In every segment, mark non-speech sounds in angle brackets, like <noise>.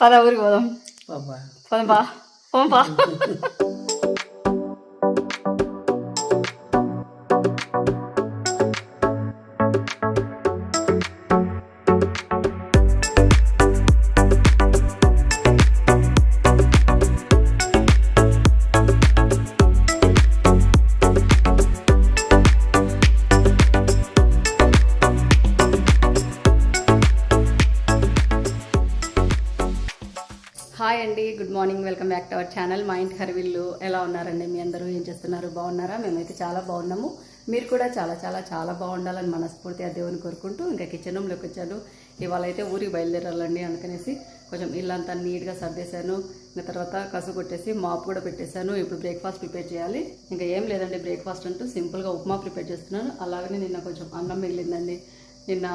పద ఊరికి పోదాం పాపా పోదాం బా పోదాం బా హాయ్ అండి good morning welcome back to our channel Maa Inti Harivillu ఎలా ఉన్నారండి? మీ అందరూ ఏం చేస్తున్నారు? బాగున్నారా? మేమైతే చాలా బాగున్నాము. మీరు కూడా చాలా చాలా చాలా బాగుండాలని మనస్ఫూర్తిగా దేవుని కోరుకుంటూ ఇంకా కిచెన్ రూమ్లోకి వచ్చాను. ఇవాళ అయితే ఊరికి బయలుదేరాలండి అందుకనేసి కొంచెం ఇల్లంతా నీట్గా సర్దేశాను. ఇంకా తర్వాత కసు కొట్టేసి మాప్ కూడా పెట్టేశాను. ఇప్పుడు బ్రేక్ఫాస్ట్ ప్రిపేర్ చేయాలి. ఇంకా ఏం లేదండి బ్రేక్ఫాస్ట్ అంటూ సింపుల్గా ఉప్మా ప్రిపేర్ చేస్తున్నాను. అలాగనే నిన్న కొంచెం అన్నం మిగిలిందండి. నిన్న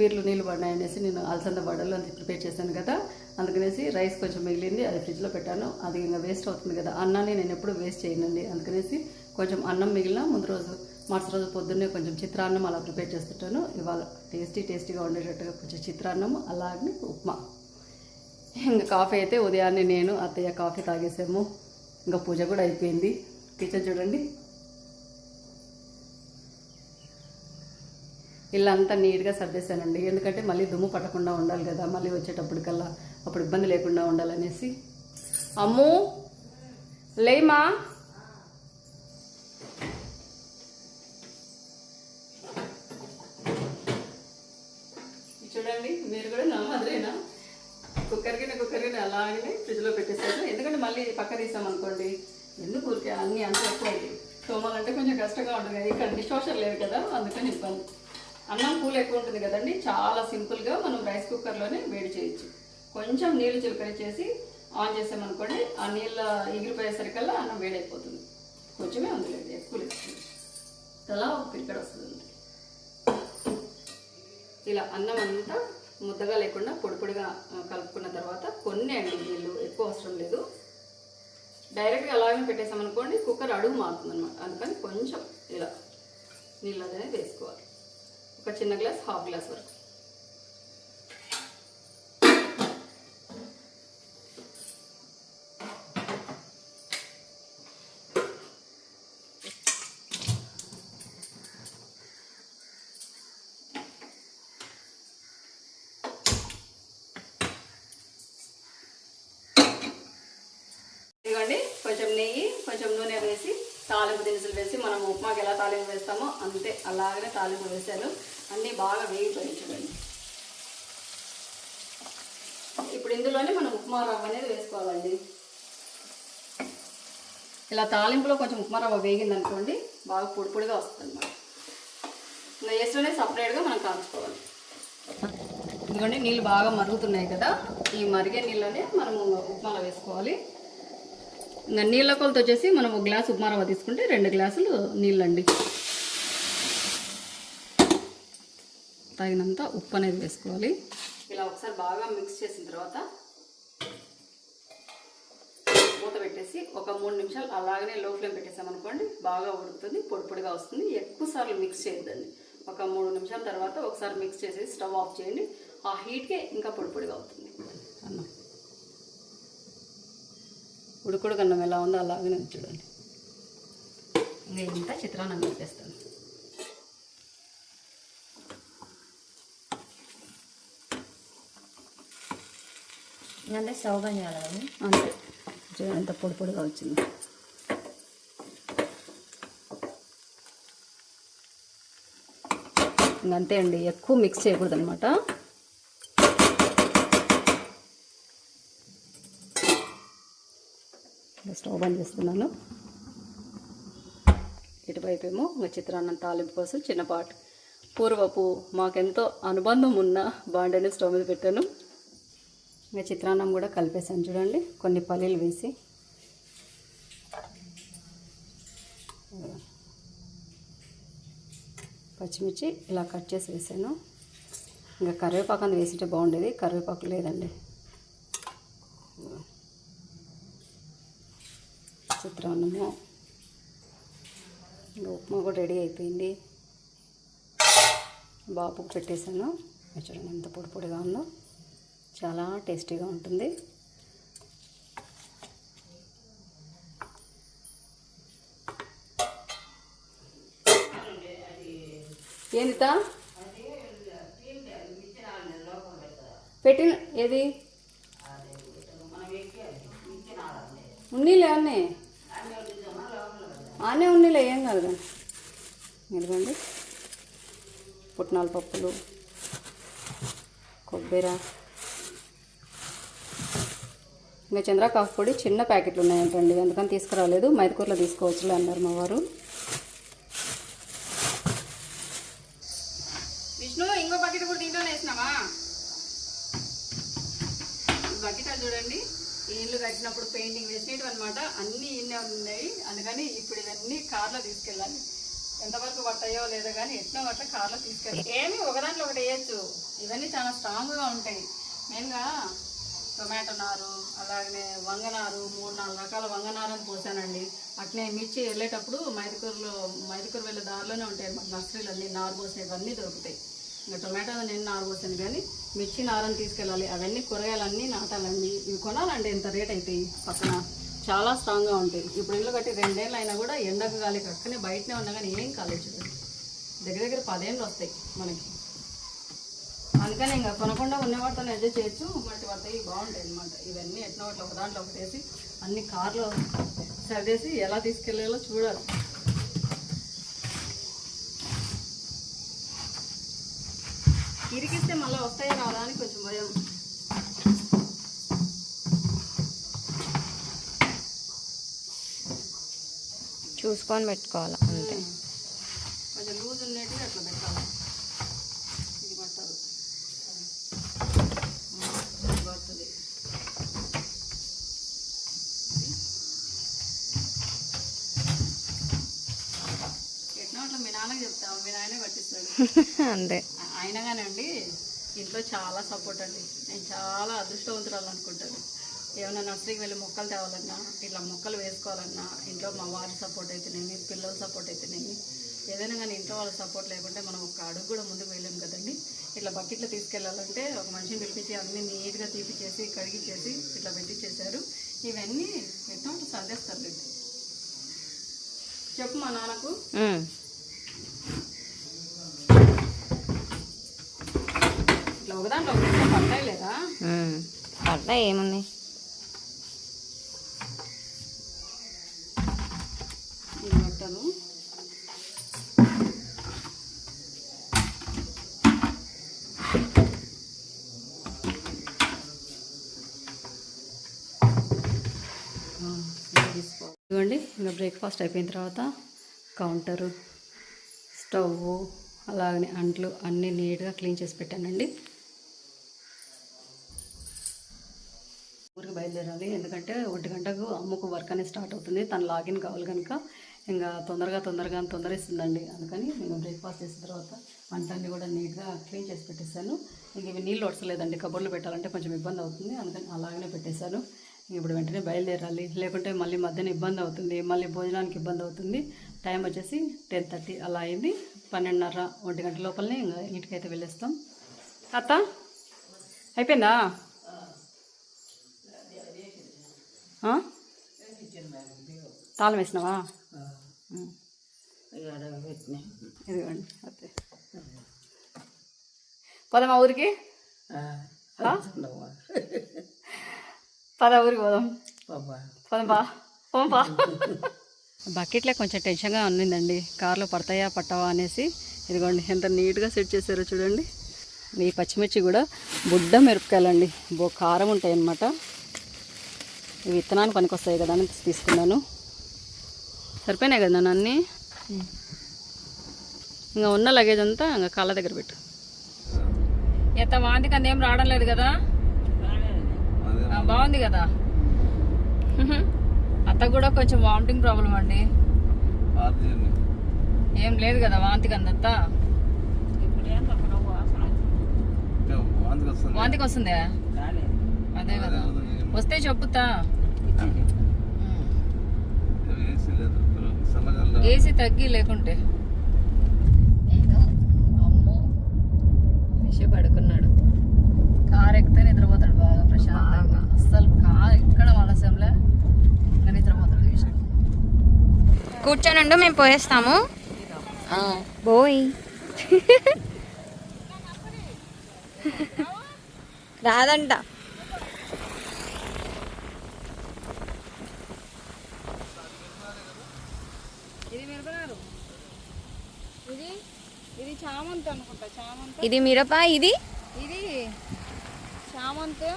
పీర్లు నీళ్ళు పడినాయనేసి నేను అలసంద వడలు అంత ప్రిపేర్ చేశాను కదా. అందుకనేసి రైస్ కొంచెం మిగిలింది అది ఫ్రిడ్జ్లో పెట్టాను. అది ఇంకా వేస్ట్ అవుతుంది కదా. అన్నాన్ని నేను ఎప్పుడు వేస్ట్ చేయనండి. అందుకనేసి కొంచెం అన్నం మిగిలిన ముందు రోజు మరుసటి రోజు పొద్దున్నే కొంచెం చిత్రాన్నం అలా ప్రిపేర్ చేస్తుంటాను. ఇవాళ టేస్టీ టేస్టీగా ఉండేటట్టుగా కొంచెం చిత్రాన్నం అలాగే ఉప్మా. ఇంకా కాఫీ అయితే ఉదయాన్నే నేను అత్తయ్య కాఫీ తాగేసాము. ఇంకా పూజ కూడా అయిపోయింది. కిచెన్ చూడండి. ఇల్లంతా నీట్గా సర్దేశానండి. ఎందుకంటే మళ్ళీ దుమ్ము పట్టకుండా ఉండాలి కదా మళ్ళీ వచ్చేటప్పటికల్లా అప్పుడు ఇబ్బంది లేకుండా ఉండాలనేసి. అమ్ము! లేమా? చూడండి మీరు కూడా నా మాదిరేనా? కుక్కర్కి కుక్కర్కి అలాగనే ఫ్రిడ్జ్లో పెట్టేసారు ఎందుకంటే మళ్ళీ పక్క తీసామనుకోండి ఎందుకు ఊరికే అన్నీ అంత ఎక్కువ తోమాలంటే కొంచెం కష్టంగా ఉంటుంది ఇక్కడ డిష్ వాషర్ లేదు కదా అందుకని ఇబ్బంది. అన్నం కూల్ ఎక్కువ ఉంటుంది కదండి చాలా సింపుల్గా మనం రైస్ కుక్కర్లోనే వేడి చేయొచ్చు. కొంచెం నీళ్ళు చిలకరించేసి ఆన్ చేసామనుకోండి ఆ నీళ్ళ ఎగిరిపోయేసరికల్లా అన్నం వేడైపోతుంది. కొంచెమే ఉంది లేదు ఎక్కువ లేదు. తలా ఒక పిరికడ వస్తుంది. ఇలా అన్నం అంతా ముద్దగా లేకుండా పొడి పొడిగా కలుపుకున్న తర్వాత కొన్ని అండి నీళ్ళు ఎక్కువ అవసరం లేదు. డైరెక్ట్గా అలాగే పెట్టేసామనుకోండి కుక్కర్ అడుగు మారుతుంది అనమాట అందుకని కొంచెం ఇలా నీళ్ళు అనేది వేసుకోవాలి. ఒక చిన్న గ్లాస్ హాఫ్ గ్లాస్ వరకు ఇదిగోండి కొంచెం నెయ్యి కొంచెం నూనె వేసి తాలింపు దినుసులు వేసి మనం ఉప్మాకి ఎలా తాలింపు వేస్తామో అంతే అలాగనే తాలింపు వేసాను అన్నీ బాగా వేగిపోయి చూడండి. ఇప్పుడు ఇందులోనే మనం ఉప్మా రవ్వ అనేది వేసుకోవాలండి. ఇలా తాలింపులో కొంచెం ఉప్మా రవ్వ వేగింది అనుకోండి బాగా పొడి పొడిగా వస్తుంది అన్నమాట ఇంకా వేసులోనే సపరేట్గా మనం కాల్చుకోవాలి. ఎందుకంటే నీళ్ళు బాగా మరుగుతున్నాయి కదా. ఈ మరిగే నీళ్ళనే మనము ఉప్మాలో వేసుకోవాలి. ఇంకా నీళ్ళ కొలత వచ్చేసి మనం ఒక గ్లాస్ ఉప్మా రవ్వ తీసుకుంటే రెండు గ్లాసులు నీళ్ళండి. తగినంత ఉప్పు అనేది వేసుకోవాలి. ఇలా ఒకసారి బాగా మిక్స్ చేసిన తర్వాత మూత పెట్టేసి ఒక మూడు నిమిషాలు అలాగనే లో ఫ్లేమ్ పెట్టేసామనుకోండి బాగా ఉడుకుతుంది పొడి పొడిగా వస్తుంది. ఎక్కువ సార్లు మిక్స్ చేయొద్దండి. ఒక మూడు నిమిషాల తర్వాత ఒకసారి మిక్స్ చేసేసి స్టవ్ ఆఫ్ చేయండి. ఆ హీట్కే ఇంకా పొడి పొడిగా అవుతుంది అన్నం ఉడుకుడు అన్నం ఎలా ఉందో అలాగనే చూడండి. ఇంకా ఇంత చిత్రాన్నం పెట్టేస్తాను అంటే బంద్ చేయాలి కదా అంతే. చూడండి ఎంత పొడి పొడిగా వచ్చింది. అంతే అండి ఎక్కువ మిక్స్ చేయకూడదు అనమాట స్టవ్ బంద్ చేస్తున్నాను. ఇటువైపు ఏమో ఇంకా చిత్రాన్నం తాలింపు కోసం చిన్నపాటు పూర్వపు మాకెంతో అనుబంధం ఉన్న బాండని స్టవ్ మీద పెట్టాను. ఇంకా చిత్రాన్నం కూడా కలిపేసాను చూడండి. కొన్ని పల్లీలు వేసి. పచ్చిమిర్చి ఇలా కట్ చేసి వేసాను. ఇంకా కరివేపాకు అంత వేసింటే బాగుండేది. కరివేపాకు లేదండి. చిత్రాన్నము ఉప్మా కూడా రెడీ అయిపోయింది. బాబుకు పెట్టేశాను. చూడండి ఎంత పొడి పొడిగా ఉందో. చాలా టేస్టీగా ఉంటుంది. ఏందితా పెట్టిన ఏది? ఉన్నీలే అన్నీ. ఆనే ఉన్నీలో ఏం కాదు కానీ. ఇదిగోండి. పుట్నాల పప్పులు కొబ్బరి. ఇంకా చంద్రకాఫ్ పొడి చిన్న ప్యాకెట్లు ఉన్నాయంటండి. అందుకని తీసుకురాలేదు. మైదకూరలో తీసుకోవచ్చులే అన్నారు మా వారు విష్ణు ఇంకో బకెట్ కూడా దీంట్లోనే వేసినావా ఈ బకెట్ అది చూడండి ఈ ఇల్లు కట్టినప్పుడు పెయింటింగ్ వేసినట్టు అనమాట అన్నీ ఇన్నే ఉన్నాయి. అందుకని ఇప్పుడు ఇవన్నీ కార్లో తీసుకెళ్ళాలి. ఎంతవరకు పట్టాయో లేదో కానీ ఎట్లా పట్ల కార్లో తీసుకెళ్ళాలి. ఏమి ఒకదాంట్లో ఒకటి వేయచ్చు ఇవన్నీ చాలా స్ట్రాంగ్గా ఉంటాయి. మెయిన్గా టొమాటో నారు అలాగే వంగనారు మూడు నాలుగు రకాల వంగనారని పోసానండి. అట్నే మిర్చి వెళ్ళేటప్పుడు మైదుకూరులో మైదుకూరు వెళ్ళే దారిలోనే ఉంటాయి అన్నమాట నర్సరీలు అన్నీ నారు పోసేవన్నీ దొరుకుతాయి. ఇంకా టొమాటో నేను నారు పోసాను కానీ మిర్చి నారని తీసుకెళ్ళాలి. అవన్నీ కూరగాయలన్నీ నాటాలండి. ఇవి కొనాలండి ఎంత రేట్ అవుతాయి పక్కన? చాలా స్ట్రాంగ్గా ఉంటాయి. ఇప్పుడు ఇల్లు కట్టి రెండేళ్ళు అయినా కూడా ఎండకు గాలి కక్కనే బయటనే ఉన్నా కానీ ఏం కాలేదు చూడండి. దగ్గర దగ్గర పదేళ్ళు వస్తాయి మనకి. అందుకని ఇంకా కొనకుండా ఉన్నవాటితో అడ్జస్ట్ చేయొచ్చు. మట్టి పడతాయి బాగుంటాయి అనమాట ఇవన్నీ ఎట్లా ఒకటి ఒక దాంట్లో ఒకటి అన్ని కార్లో సర్దేసి ఎలా తీసుకెళ్ళాలో చూడాలి. ఇరికిస్తే మళ్ళీ వస్తాయో రాదా అని కొంచెం భయం. చూసుకొని పెట్టుకోవాలి అంతే. కొంచెం లూజ్ ఉన్నట్టు అట్లా పెట్టాలి. ఇది పట్టదు. పడుతుంది. అట్లా మీ నాన్నకి చెప్తాము మీ నాయనే పట్టిస్తాడు. <laughs> అంతే. అయినా కానీ అండి ఇంట్లో చాలా సపోర్ట్ అండి. నేను చాలా అదృష్టవంతురాలు అనుకుంటాను ఏమైనా నర్సరీకి వెళ్ళి మొక్కలు తేవాలన్నా ఇట్లా మొక్కలు వేసుకోవాలన్నా ఇంట్లో మా వారి సపోర్ట్ అయితేనేమి పిల్లల సపోర్ట్ అయితేనేమి ఏదైనా కానీ ఇంట్లో వాళ్ళ సపోర్ట్ లేకుంటే మనం ఒక అడుగు కూడా ముందుకు వెళ్ళాం కదండి. ఇట్లా బకెట్లో తీసుకెళ్ళాలంటే ఒక మనిషిని పిలిపించి అన్ని నీట్గా తీపిచ్చేసి కడిగిచ్చేసి ఇట్లా పెట్టించేశారు ఇవన్నీ ఎట్లా సర్దేస్తారు చెప్పు మా నాన్నకు. ఇట్లా ఒకదాంట్లో ఒక పడతాయి లేదా? ఉమ్. పడ్డా ఏముంది ఇది ఇదిగోండి ఇంకా బ్రేక్ఫాస్ట్ అయిపోయిన తర్వాత కౌంటరు స్టవ్ అలాగనే అంట్లు అన్నీ నీట్గా క్లీన్ చేసి పెట్టానండి. ఊరికి బయలుదేరాలి ఎందుకంటే ఒంటి గంటకు అమ్మకు వర్క్ అనేది స్టార్ట్ అవుతుంది. తను లాగిన్ కావాలి కనుక ఇంకా తొందరగా తొందరగా తొందర ఇస్తుందండి అందుకని నేను బ్రేక్ఫాస్ట్ చేసిన తర్వాత వంట అన్నీ కూడా నీట్గా క్లీన్ చేసి పెట్టేశాను. ఇంక ఇవి నీళ్ళు వడసలేదండి. కబుర్లు పెట్టాలంటే కొంచెం ఇబ్బంది అవుతుంది. అందుకని అలాగనే పెట్టేశాను. ఇప్పుడు వెంటనే బయలుదేరాలి. లేకుంటే మళ్ళీ మధ్యాహ్నం ఇబ్బంది అవుతుంది. మళ్ళీ భోజనానికి ఇబ్బంది అవుతుంది. టైం వచ్చేసి టెన్ థర్టీ అలా అయింది. పన్నెండున్నర ఒంటి గంట లోపలనే ఇంకా ఇంటికైతే వెళ్ళేస్తాం. అత్త అయిపోయిందా? తాళం వేసినావా? ఇదిగోండి అదే పోదామా ఊరికి? పద ఊరికి పోదాం. పోదాం బా పోదాం బా బకెట్లే కొంచెం టెన్షన్గా ఉన్నిందండి. కార్లో పడతాయా పట్టవా అనేసి. ఇదిగోండి ఎంత నీట్గా సెట్ చేశారో చూడండి. ఈ పచ్చిమిర్చి కూడా బుడ్డ మిరపకాయలండి. బో కారం ఉంటాయి అన్నమాట ఇవి విత్తనానికి పనికొస్తాయి కదా అని తీసుకున్నాను. సరిపోయినాయి కదా నాన్న అన్నీ? ఇంకా ఉన్న లగేజ్ అంతా ఇంకా కాళ్ళ దగ్గర పెట్టు. ఎంత వాంతికి అందేం రావడం లేదు కదా? బాగుంది కదా? అత్త కూడా కొంచెం వామిటింగ్ ప్రాబ్లం అండి. ఏం లేదు కదా వాంతికి అందంతా వాంతికి వస్తుందా? అదే కదా. వస్తే చెప్పుతా. ఏసీ తగ్గి లేకుంటే. ఏదో అమ్మో విష పడుకున్నాడు. కార్ ఎక్కితే నిద్రపోతాడు బాగా ప్రశాంతంగా. అస్సలు కార్ ఎక్కడ ఆలస్యంలో ఇంకా నిద్రపోతాడు విషయం కూర్చొని ఉండు మేము పోయేస్తాము. బోయ్. <laughs> రాదంట ఇది మిరపనారు ఇది ఇది చామంతి అనుకుంటా చామంతి. ఇది మిరప ఇది? ఇది చామంతి.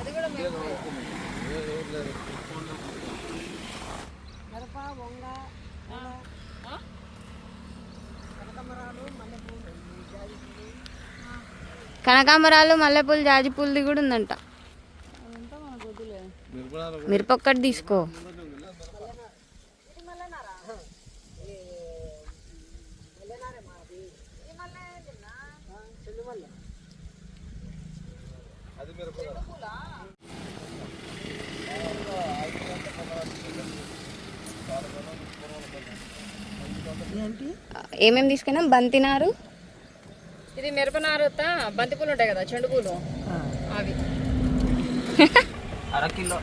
అది కూడా మిరప. వంగ? కనకాంబరాలు మల్లెపూలు. జాజి పూలది కూడా ఉందంట. మిరప ఒక్కటి తీసుకో. ఏమేమి తీసుకున్నాం? బంతినారు ఇది మిరపనారుత బంతి పూలు ఉంటాయి కదా చెండు పూలు. అవి. అరకిలో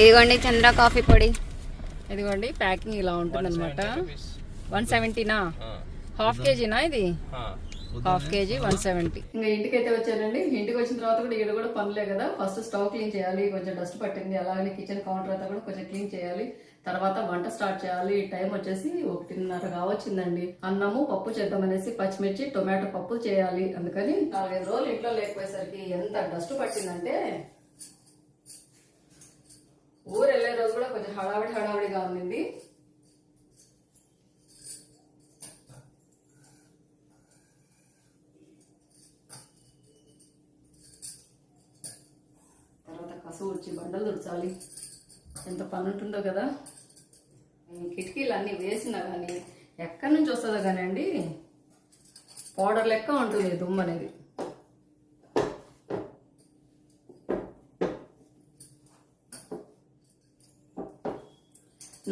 ఇదిగోండి చంద్ర కాఫీ పొడి. ఇదిగోండి ప్యాకింగ్ ఇలా ఉంటుంది అనమాట వన్ సెవెంటీనా హాఫ్ కేజీనా ఇది? హాఫ్ కేజీ వన్ సెవెంటీ ఇంకా ఇంటికి అయితే వచ్చానండి. ఇంటికి వచ్చిన తర్వాత కూడా ఇక్కడ కూడా పనులే కదా. ఫస్ట్ స్టవ్ క్లీన్ చేయాలి కొంచెం డస్ట్ పట్టింది. అలాగే కిచెన్ కౌంటర్ అంతా కూడా కొంచెం క్లీన్ చేయాలి. తర్వాత వంట స్టార్ట్ చేయాలి. టైం వచ్చేసి ఒకటిన్నర కావచ్చిందండి. అన్నము పప్పు చేద్దామనేసి పచ్చిమిర్చి టొమాటో పప్పు చేయాలి. అందుకని నాలుగైదు రోజులు ఇంట్లో లేకపోయేసరికి ఎంత డస్ట్ పట్టిందంటే ఊరు వెళ్ళే రోజు కూడా కొంచెం హడావిడి హడావిడిగా ఉండింది. తర్వాత కసు వచ్చి బండలు తుడచాలి. ఎంత పని ఉంటుందో కదా. కిటికీలు అన్నీ వేసినా కానీ ఎక్కడి నుంచి వస్తుందో కానీ అండి పౌడర్ లెక్క ఉంటుంది దుమ్ము అనేది.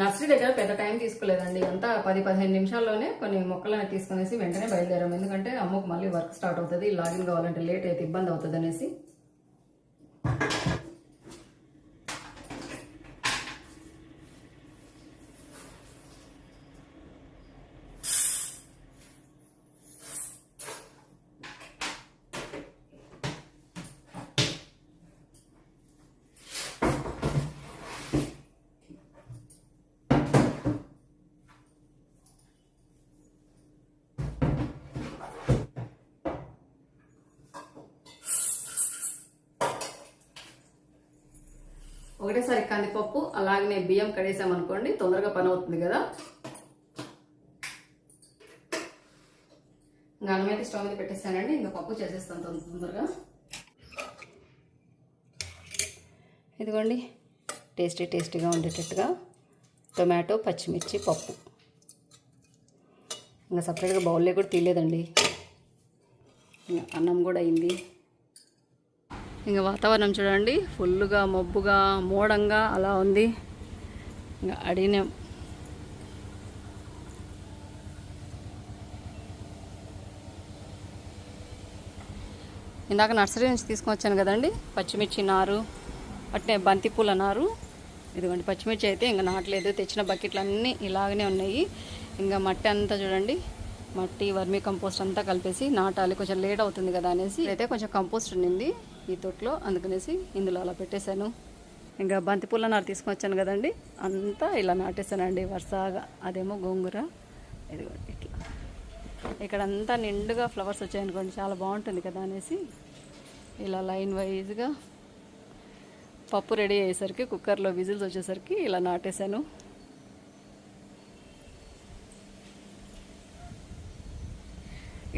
నర్సరీ దగ్గర పెద్ద టైం తీసుకోలేదండి. అంతా పది పదిహేను నిమిషాల్లోనే కొన్ని మొక్కలను తీసుకునేసి వెంటనే బయలుదేరాము. ఎందుకంటే అమ్మకు మళ్ళీ వర్క్ స్టార్ట్ అవుతుంది. లాగిన్ కావాలంటే లేట్ అయితే ఇబ్బంది అవుతుంది అనేసి ఒకటేసారి కందిపప్పు అలాగనే బియ్యం కడేసామనుకోండి తొందరగా పని అవుతుంది కదా. ఇంకా అన్నం అయితే స్టవ్ మీద పెట్టేసానండి ఇంకా పప్పు చేసేస్తాను తొందర తొందరగా. ఇదిగోండి టేస్టీ టేస్టీగా ఉండేటట్టుగా టొమాటో పచ్చిమిర్చి పప్పు. ఇంకా సపరేట్గా బౌల్లో కూడా తీయలేదండి. ఇంకా అన్నం కూడా అయింది. ఇంకా వాతావరణం చూడండి. ఫుల్గా మబ్బుగా మోడంగా అలా ఉంది. ఇంకా అడిగినాం. ఇందాక నర్సరీ నుంచి తీసుకొచ్చాను కదండి. పచ్చిమిర్చి నారు అట్నే బంతిపూల నారు. ఇదిగోండి పచ్చిమిర్చి అయితే ఇంకా నాటలేదు. తెచ్చిన బకెట్లు అన్నీ ఇలాగనే ఉన్నాయి. ఇంకా మట్టి అంతా చూడండి. మట్టి వర్మీ కంపోస్ట్ అంతా కలిపేసి నాటాలి. కొంచెం లేట్ అవుతుంది కదా అనేసి. అయితే కొంచెం కంపోస్ట్ ఉండింది. ఈ తొట్లో అందుకనేసి ఇందులో అలా పెట్టేశాను. ఇంకా బంతిపూల నారు తీసుకొచ్చాను కదండి. అంతా ఇలా నాటేశానండి. వరుసగా అదేమో గోంగూర. ఇదిగోండి ఇట్లా. ఇక్కడ అంతా నిండుగా ఫ్లవర్స్ వచ్చాయనుకోండి చాలా బాగుంటుంది కదా అనేసి ఇలా లైన్ వైజ్గా పప్పు రెడీ అయ్యేసరికి కుక్కర్లో విజిల్స్ వచ్చేసరికి ఇలా నాటేశాను.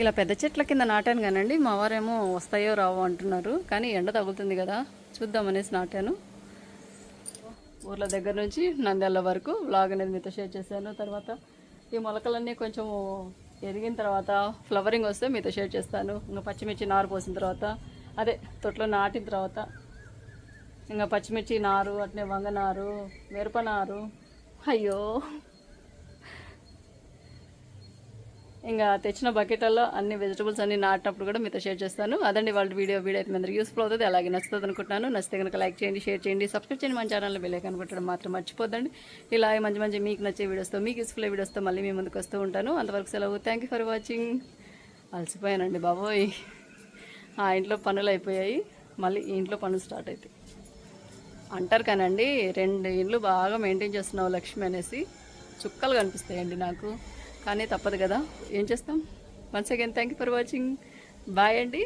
ఇలా పెద్ద చెట్ల కింద నాటాను కానండి మా వారేమో వస్తాయో రావో అంటున్నారు. కానీ ఎండ తగులుతుంది కదా చూద్దామనేసి నాటాను. ఊర్ల దగ్గర నుంచి నంద్యాల వరకు బ్లాగ్ అనేది మీతో షేర్ చేశాను. తర్వాత ఈ మొలకలన్నీ కొంచెం ఎదిగిన తర్వాత ఫ్లవరింగ్ వస్తే మీతో షేర్ చేస్తాను. ఇంకా పచ్చిమిర్చి నారు పోసిన తర్వాత అదే తొట్లో నాటిన తర్వాత ఇంకా పచ్చిమిర్చి నారు అట్నే వంగ నారు మిరప నారు. అయ్యో! ఇంకా తెచ్చిన బకెట్లలో అన్ని వెజిటబుల్స్ అన్ని నాటినప్పుడు కూడా మీతో షేర్ చేస్తాను. అదండి వాళ్ళ వీడియో. వీడియో అయితే మీ అందరికి యూస్ఫుల్ అవుతుంది. అలాగే నచ్చుతుంది అనుకుంటున్నాను. నచ్చితే కనుక లైక్ చేయండి షేర్ చేయండి సబ్స్క్రైబ్ చేయండి మన ఛానల్లో బెల్ ఐకాన్ కొట్టడం మాత్రం మర్చిపోద్దండి. ఇలాగే మంచి మంచి మీకు నచ్చే వీడియోస్తో మీకు యూస్ఫుల్ వీడియోస్తో మళ్ళీ మీ ముందుకు వస్తూ ఉంటాను. అంతవరకు సెలవు. థ్యాంక్ ఫర్ వాచింగ్ అలసిపోయానండి బాబోయ్. ఆ ఇంట్లో పనులు అయిపోయాయి. మళ్ళీ ఈ ఇంట్లో పనులు స్టార్ట్ అవుతాయి అంటారు కానండి రెండు ఇండ్లు బాగా మెయింటైన్ చేస్తున్నావు లక్ష్మి అనేసి చుక్కలు కనిపిస్తాయండి నాకు. కానీ తప్పదు కదా. ఏం చేస్తాం? Once again thank you for watching bye అండి.